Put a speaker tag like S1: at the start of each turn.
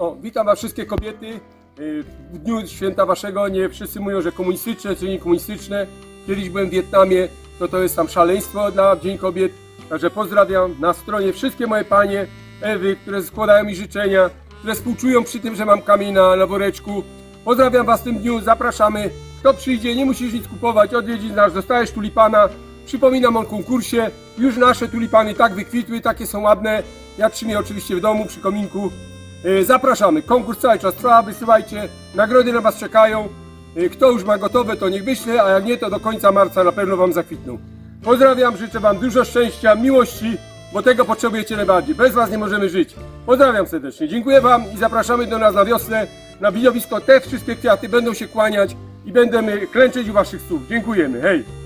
S1: O, witam was wszystkie kobiety. Yy, W dniu święta waszego nie wszyscy mówią, że komunistyczne czy niekomunistyczne. Kiedyś byłem w Wietnamie, to to jest tam szaleństwo dla Dzień Kobiet. Także pozdrawiam na stronie wszystkie moje panie, Ewy, które składają mi życzenia, które współczują przy tym, że mam kamień na, woreczku. Pozdrawiam was w tym dniu, zapraszamy. Kto przyjdzie, nie musisz nic kupować, odwiedzić nas, dostajesz tulipana. Przypominam o konkursie. Już nasze tulipany tak wykwitły, takie są ładne. Ja trzymię oczywiście w domu przy kominku. E, Zapraszamy. Konkurs cały czas trwa, wysyłajcie. Nagrody na Was czekają. E, Kto już ma gotowe, to niech wyśle, a jak nie, to do końca marca na pewno Wam zakwitną. Pozdrawiam, życzę Wam dużo szczęścia, miłości, bo tego potrzebujecie najbardziej. Bez Was nie możemy żyć. Pozdrawiam serdecznie. Dziękuję Wam i zapraszamy do nas na wiosnę, na widowisko. Te wszystkie kwiaty będą się kłaniać i będziemy klęczeć u Waszych stóp. Dziękujemy. Hej!